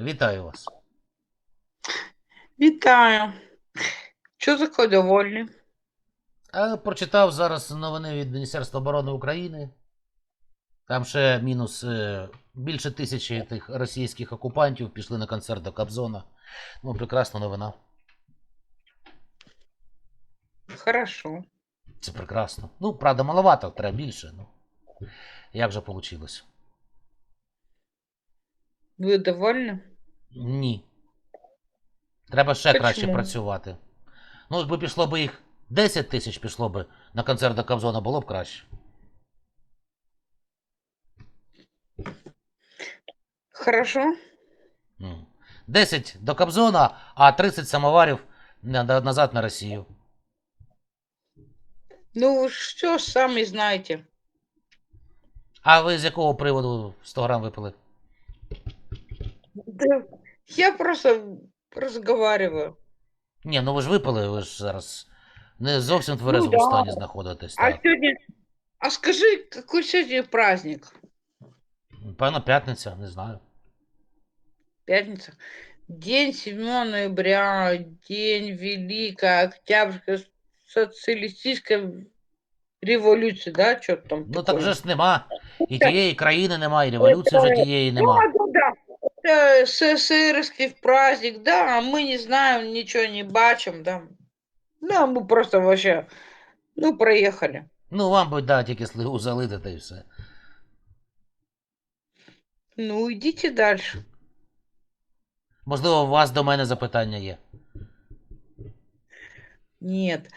Вітаю вас. Вітаю. Що таке довольний? А прочитав зараз новини від Міністерства оборони України. Там ще мінус е, більше тисячі тих російських окупантів пішли на концерт до Кобзона. Ну, прекрасна новина. Хорошо. Це прекрасно. Ну, правда, маловато, треба більше. Ну. Як же вийшло? Ви довольні? Ні. Треба ще Почему? краще працювати. Ну, якби пішло б їх 10 тисяч пішло б на концерт до Кобзона, було б краще. Хорошо. Ну, 10 до Кобзона, а 30 самоварів на- на- назад на Росію. Ну, ви ж самі знаєте. А ви з якого приводу 100 грам випили? Да, я просто разговариваю. Ні, ну ви ж випили, ви ж зараз не зовсім в тверезому да. стані знаходитесь. А Так. сегодня... А скажи, какой сегодня праздник? Певно, п'ятниця, не знаю. Пятница. День 7 ноября, день Великой Октябрьской социалистической революции, да? Что там Ну так такое? вже ж нема. І тієї країни нема, і революції вже тієї нема. Да, да, да. Это СССРский праздник, да, а мы не знаем, ничего не бачим, да. Да, мы просто вообще, ну, проехали. Ну, вам би, да, тільки слигу залити та й все. Ну, идите дальше. Можливо, у вас до мене запитання є. Нет.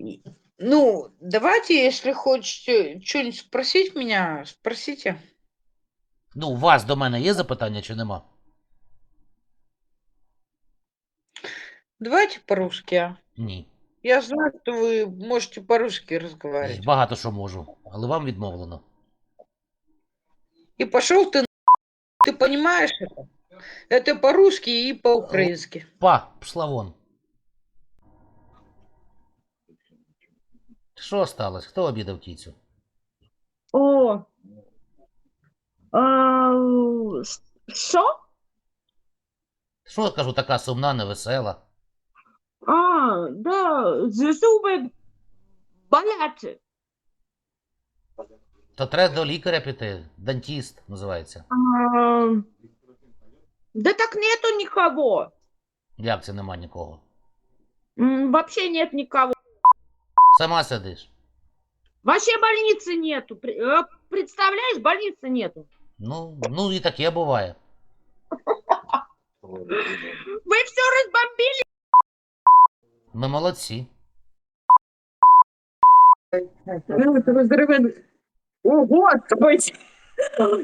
И- Ну, давайте, если хочете что-нибудь спросить меня, спросите. Ну, у вас до мене є запитання чи нема? Давайте по-русски, а. Ні. Я знаю, что вы можете по-русски разговаривать. Багато що можу, але вам відмовлено. И пошел ты, на- ты понимаешь это? Это по-русски и по-украински. Па, пішла вон. Що сталося? Хто обідав кіцю? О. А, с- Що? Що кажу, така сумна, невесела? А, да, зуби болять. То треба до лікаря піти. Дантіст називається. А, Да так нету никого. Як це нема нікого? М, Вообще нет никого. Сама сидиш. Вообще больницы нету. Пре- э, Представляешь, больницы нету. Ну, ну і таке буває. Вы все разбомбили. Ми молодці. Ну, это взрывы. О, Господи!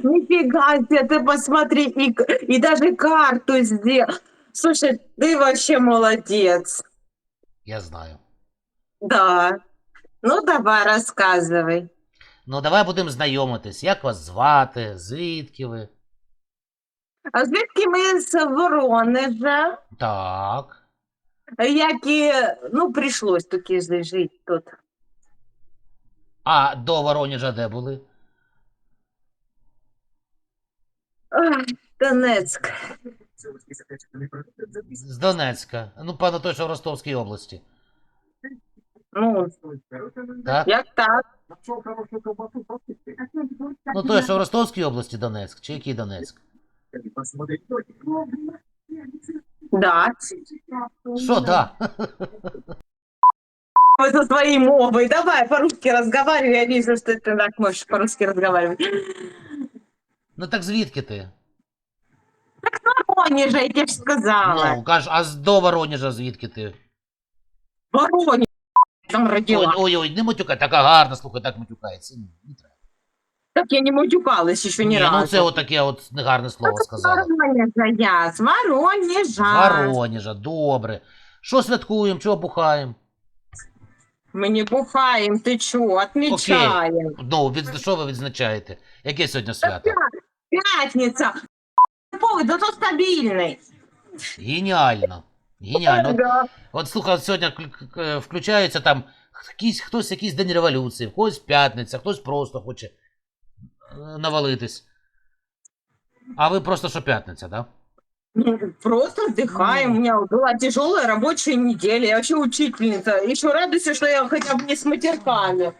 Нифига себе, ты посмотри, и, к- и даже карту сделал. Слушай, ты вообще молодец. Я знаю. Да. Ну, давай, рассказывай. Ну, давай будемо знайомитись. Як вас звати? Звідки ви? А звідки ми з Воронежа, Так. як і, ну, прийшлось таки жити тут. А до Воронежа де були? Ой, Донецьк. З Донецька. Ну, певно, той, що в Ростовській області. Ну, Так? як так? Ну, той, що в Ростовській області Донецьк, чи який Донецьк? Да. Що, да? Мы со своей мовой. Давай по-русски разговаривай. Я вижу, что ты так можешь по-русски разговаривать. Ну так звідки ти? Воронеже, я тебе ж сказала. Ну, кажеш, а з до Воронежа звідки ти? Воронеж там Ой, родила. ой, ой, не матюкай, така гарна, слухай, так матюкається. Ні, не треба. Так я не матюкалась еще ни Ні, разу. ну це отаке от негарне слово сказала. Воронежа я, с Воронежа. Воронежа, добре. Що святкуємо, чого бухаємо? Мы не бухаем, ты чё, отмечаем. Ну, від... що ви відзначаєте? Яке сьогодні свято? Пятница. Повод зато стабильный. Геніально. Геніально. От, Да. от слухай, от сьогодні кл- к- е, включаються там якийсь, хтось якийсь день революції, в когось п'ятниця, хтось просто хоче е, навалитись. А ви просто що п'ятниця, так? Да? Ну, Просто отдыхаем. У меня была тяжелая рабочая неделя. Я вообще учительница. Еще радуйся, что я хотя бы не с матерками.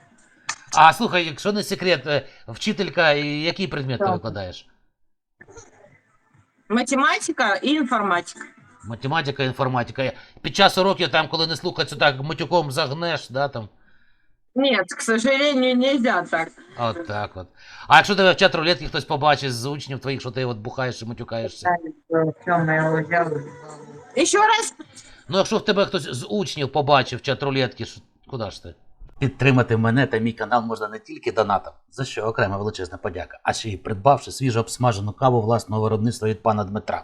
А слухай, якщо не секрет, е, вчителька, і який предмет ти Так. викладаєш? Математика и информатика. Математика, інформатика. Під час уроків, там, коли не слухаться, так матюком загнеш, да, там. Нет, к сожалению, нельзя так. От так от. А якщо тебе в чат рулетки хтось побачить з учнів твоїх, що ти от бухаєш і матюкаєшся. Еще раз. Ну, якщо в тебе хтось з учнів побачив чат рулетки, що... куди ж ти? Підтримати мене та мій канал можна не тільки донатом, за що окрема величезна подяка, а ще й придбавши свіжо обсмажену каву власного виробництва від пана Дмитра.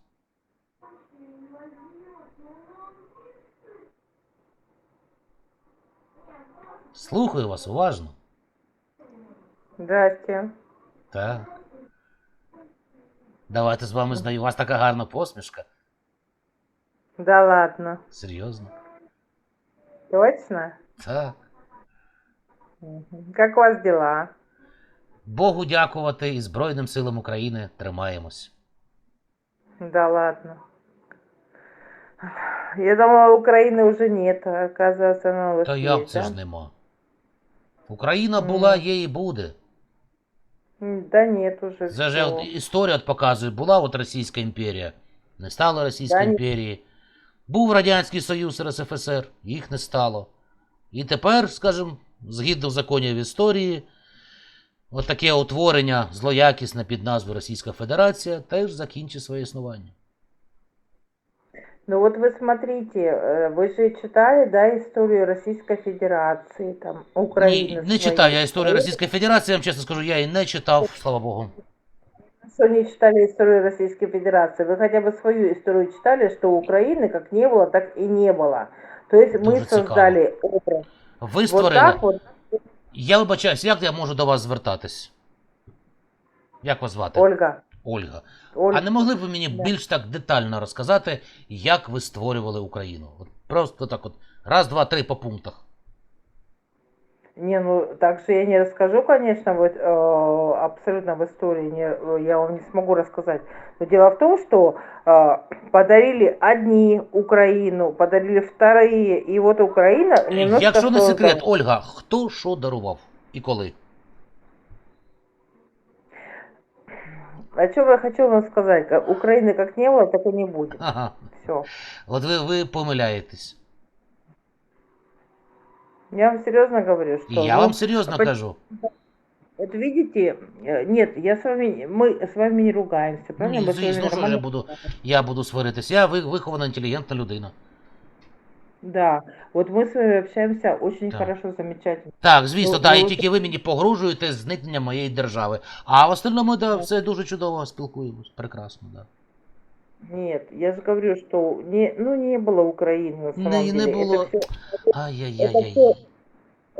Слухаю вас уважно. Здрасте. Так. Давайте з вами знаю. У вас така гарна посмішка. Да ладно. Серйозно. Точно? Так. Как у вас дела? Богу дякувати і Збройним силам України тримаємось. Да ладно. Я думала, Украины уже нет, а оказывается, она у вас Та як це ж нема? Україна була, є і буде. Да нет уже. Це ж от історія от показує, була от Російська імперія, не стало Російської Да, імперії. Був Радянський Союз РСФСР, їх не стало. І тепер, скажімо, згідно законів історії, от таке утворення злоякісне під назвою Російська Федерація теж закінчить своє існування. Ну вот вы смотрите, э, вы же читали, да, историю Российской Федерации, там, Украины. Ні, не своей. читав я історію Російської Федерації, я вам чесно скажу, я її не читав, слава Богу. Что не читали историю Российской Федерации? Вы хотя бы свою историю читали, что Украины как не было, так и не было. То есть мы Дуже цікаво. создали образ. Ви Вот створили. так вот, Я вибачаюсь, як я можу до вас звертатись? Як вас звати? Ольга. Ольга. Ольга. А не могли б ви мені Да. більш так детально розказати, як ви створювали Україну? От просто так от. Раз, два, три по пунктах. Не, ну так же я не расскажу, конечно, вот э, абсолютно в истории не, э, я вам не смогу рассказать. Но дело в том, что э, подарили одни Украину, подарили вторые, и вот Украина немножко... Якщо не что секрет, там- Ольга, хто що дарував і коли? О чем я хочу вам сказать? Как Украины как не было, так и не будет. Ага. Все. От ви, ви помиляєтесь. Я вам серьезно говорю, І что... я вот- вам серйозно а по- кажу. Вот видите, э, нет, я с вами, мы с вами не ругаемся, правильно? Ні, Мы с вами звісно, що я нормально буду, я буду сваритись. Я ви- вихована інтелігентна людина. Да, вот мы с вами общаемся очень Так. хорошо, замечательно. Так, звісно, Ну, так, і ну, тільки ви мені погрожуєте зникненням моєї держави. А в остальному, да, все дуже чудово спілкуємось. Прекрасно, да. Нет, я же говорю, что не, ну не было Украины на самом Не, не деле. было. Это все Ай-яй-яй-яй.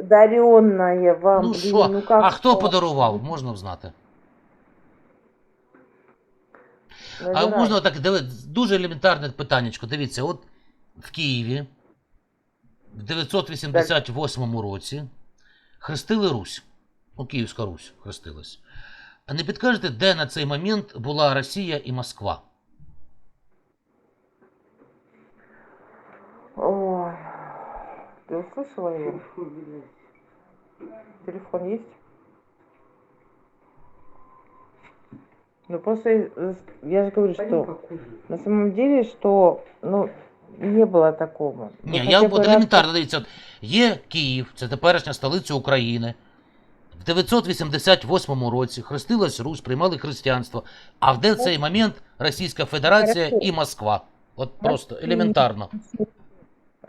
даренное вам. Ну блин, що, ну как а хто что? подарував, можна знати. А Набирай. можна так диви, дуже елементарне питаннячко. Дивіться, от в Києві в 988 році хрестили Русь. Ну, Київська Русь хрестилась. А не підкажете, де на цей момент була Росія і Москва? Ой, ты услышала его? Телефон есть? Ну просто э, я же говорю, что на самом деле, что ну не было такого. Ну, Ні, хотя я бы от раз- елементарно дивіться, от є Київ, це теперішня столиця України. В 988 році хрестилась Русь, приймали християнство. А в де в цей момент Російська Федерація Хорошо. і Москва? От просто елементарно.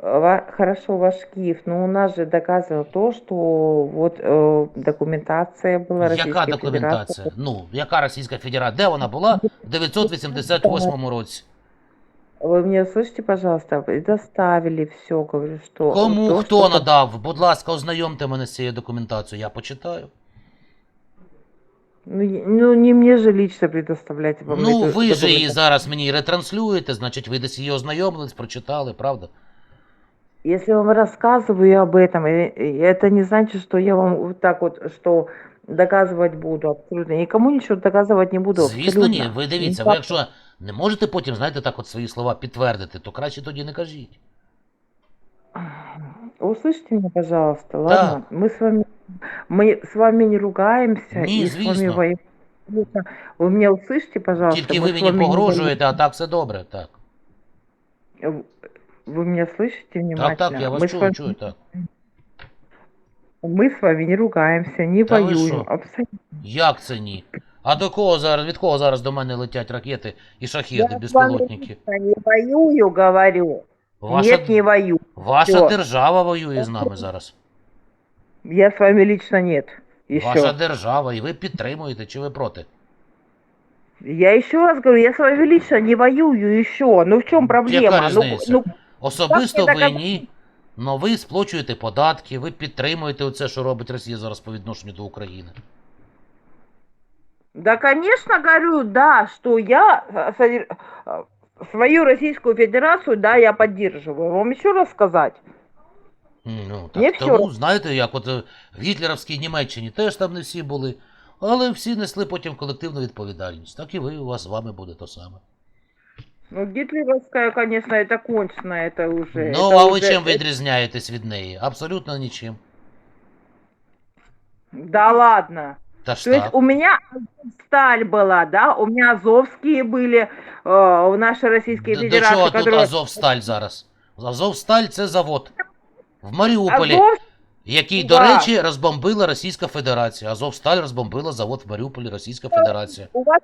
Ва- Хорошо, ваш Киев, но у нас же доказано то, что вот э, документация была Яка Российской документація? Федерации. Ну, яка Російська Федерація? Де вона була в 988 році? Вы мне слышите, пожалуйста, предоставили все, говорю, что... Кому то, хто что- надав? Будь ласка, ознайомте мене з цією документацією, я почитаю. Ну, не- ну, не мне же лично предоставлять вам Ну, эту ви ж її документацию. зараз мені ретранслюєте, значить ви десь її ознайомились, прочитали, правда? Если я вам рассказываю об этом, и- и это не значит, что я вам вот так вот, что доказывать буду абсолютно. Никому ничего доказывать не буду. Звісно, ні. абсолютно. Ви дивіться, Ну, ви так. якщо не можете потім, знаєте, так от свої слова підтвердити, то краще тоді не кажіть. Услышьте меня, пожалуйста, ладно? Мы с вами, мы с вами не ругаемся Не, и с вами известно. воюем. Вы меня услышите, пожалуйста? Тільки мы ви с мені вами не погрожуєте, а так все добре, так. воюем. Вы меня слышите внимательно? Так, так, я мы, вас с чую, вами, чую, так. мы с вами не ругаемся, не Да вы воюем. шо? Абсолютно. Як це ні? А до кого зараз, від кого зараз до мене летять ракети і шахеди, Я безпілотники? с вами не воюю, говорю. Ваша, Нет, не воюю. ваша всё. держава воює з нами зараз. Я с вами лично нет. Еще. Ваша держава, і ви підтримуєте, чи ви проти? Я еще раз говорю, я с вами лично не воюю еще. Ну в чем проблема? Яка Ну, різниця? ну, Особисто Так, ви я ні. Но ви сплачуєте податки, ви підтримуєте оце, що робить Росія зараз по відношенню до України. да, конечно, говорю, да, что я э, э, свою Российскую Федерацию, да, я поддерживаю. Вам еще раз сказать? Ну, так, всьо тому, знаєте, як от е, в гітлерівській Німеччині теж там не всі були, але всі несли потім колективну відповідальність. Так і ви, у вас з вами буде то саме. Ну, гитлеровская, конечно, это кончено, это уже... Ну, это а ви уже- чим відрізняєтесь від неї? Абсолютно нічим. Да ладно. Та ж То есть так. у меня сталь была, да, у меня азовские были, э, у нашей Российской Д- До Федерации, чого тут которые... Азовсталь зараз? Азовсталь це завод. В Маріуполі, Азов- який, до Да. речі, розбомбила Російська Федерація. Азовсталь розбомбила завод в Маріуполі, Російська Федерація. У вас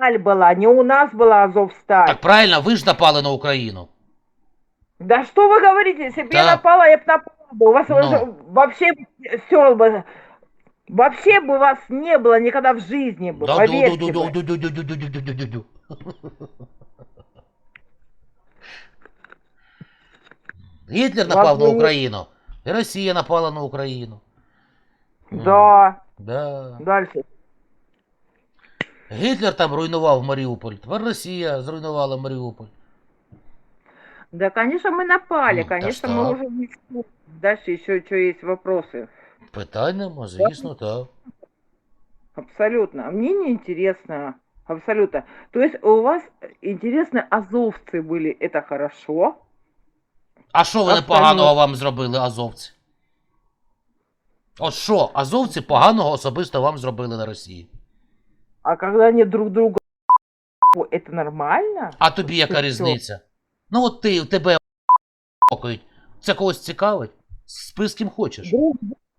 сталь была, не у нас была Азовсталь. Так правильно, ви ж напали на Україну. Да что вы говорите, если бы я Да. напала, я бы напала. бы. У вас Но. уже вообще все бы... Вообще бы вас не было никогда в жизни бы, Да, поверьте ду- ду- бы. ду- ду- ду- ду- ду- ду- ду- ду- ду- ду. Гітлер Вас напав на мені- Україну. І Росія напала на Україну. Да, Да. дальше. Гітлер там руйнував Маріуполь. Тепер Росія зруйнувала Маріуполь. Да, конечно, мы напали, Ну, да конечно, что? мы уже не в- Дальше еще что есть вопросы. Питань нема, звісно, так. Абсолютно. А Мне не интересно. Абсолютно. То есть у вас интересно азовцы были, это хорошо. А що вони Абсолютно. поганого вам зробили, азовці? От що, азовці поганого особисто вам зробили на Росії? А когда они друг друга это нормально? А тобі яка Що? різниця? Ну от ти, тебе окають. Це когось цікавить? Спи з ким хочеш. Друг,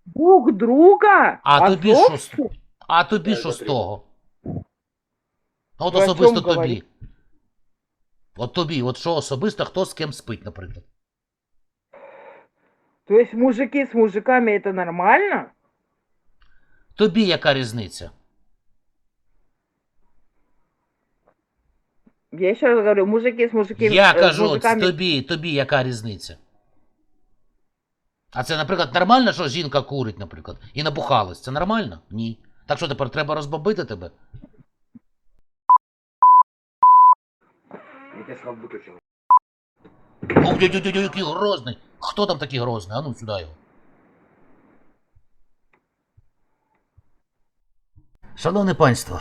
друг друга? А тобі що з Азовцы? А тобі що з того? От Ви о особисто чому тобі. говорите? От тобі, от що особисто хто з ким спить, наприклад. То есть мужики с мужиками это нормально? Тобі яка різниця? Я еще раз говорю, мужики с мужиками... Я э, кажу, от мужиками... тобі, тобі яка різниця? А це, наприклад, нормально, що жінка курить, наприклад, і набухалась. Це нормально? Ні. Так що тепер треба розбомбити тебе? Ох, дядю, який грозний. Хто там такий грозний? А ну сюди його. Шановне панство,